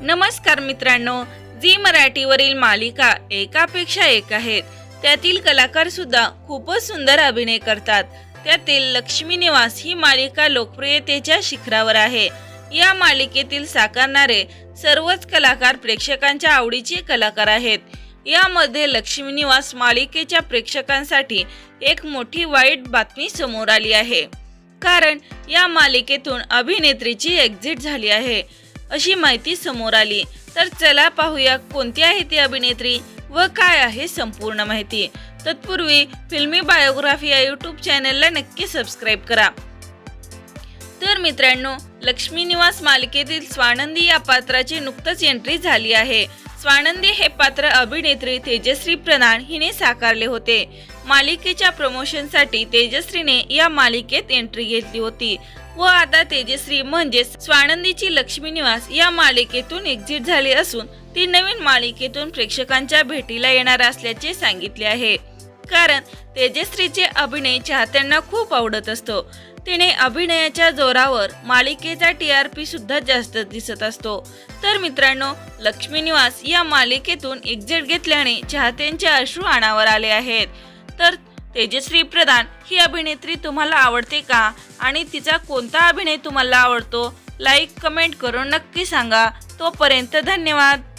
नमस्कार मित्रांनो झी मराठीवरील मालिका एकापेक्षा एक आहेत. त्यातील कलाकार सुद्धा खूपच सुंदर अभिनय करतात. त्यातील लक्ष्मी निवास ही मालिका लोकप्रियतेच्या शिखरावर आहे. या मालिकेतील साकारणारे सर्वच कलाकार प्रेक्षकांच्या आवडीचे कलाकार आहेत. यामध्ये लक्ष्मी निवास मालिकेच्या प्रेक्षकांसाठी एक मोठी वाईट बातमी समोर आली आहे. कारण या मालिकेतून अभिनेत्रीची एक्झिट झाली आहे. अशी माहिती समोर आली. तर चला पाहूया कोणती आहे ती अभिनेत्री व काय आहे संपूर्ण माहिती. तत्पूर्वी फिल्मी बायोग्राफी या यूट्यूब चॅनलला नक्की सबस्क्राईब करा. तर मित्रांनो लक्ष्मी निवास मालिकेतील स्वानंदी या पात्राची नुकतंच एंट्री झाली आहे. स्वानंदी हे पात्र अभिनेत्री तेजश्री प्रधान हिने साकारले होते. मालिकेच्या प्रमोशनसाठी तेजश्रीने या मालिकेत एंट्री घेतली होती. व आता तेजश्री म्हणजेच स्वानंदीची लक्ष्मी निवास या मालिकेतून एक्झिट झाली असून ती नवीन मालिकेतून प्रेक्षकांच्या भेटीला येणार असल्याचे सांगितले आहे. कारण तेजश्रीचे अभिनय चाहत्यांना खूप आवडत असतो. तिने अभिनयाच्या जोरावर मालिकेचा टी आर पी सुद्धा जास्त दिसत असतो. तर मित्रांनो लक्ष्मीनिवास या मालिकेतून एक्झिट घेतल्याने चाहत्यांचे अश्रू आणावर आले आहेत. तर तेजश्री प्रधान ही अभिनेत्री तुम्हाला आवडते का? आणि तिचा कोणता अभिनय तुम्हाला आवडतो? लाईक कमेंट करून नक्की सांगा. तोपर्यंत धन्यवाद.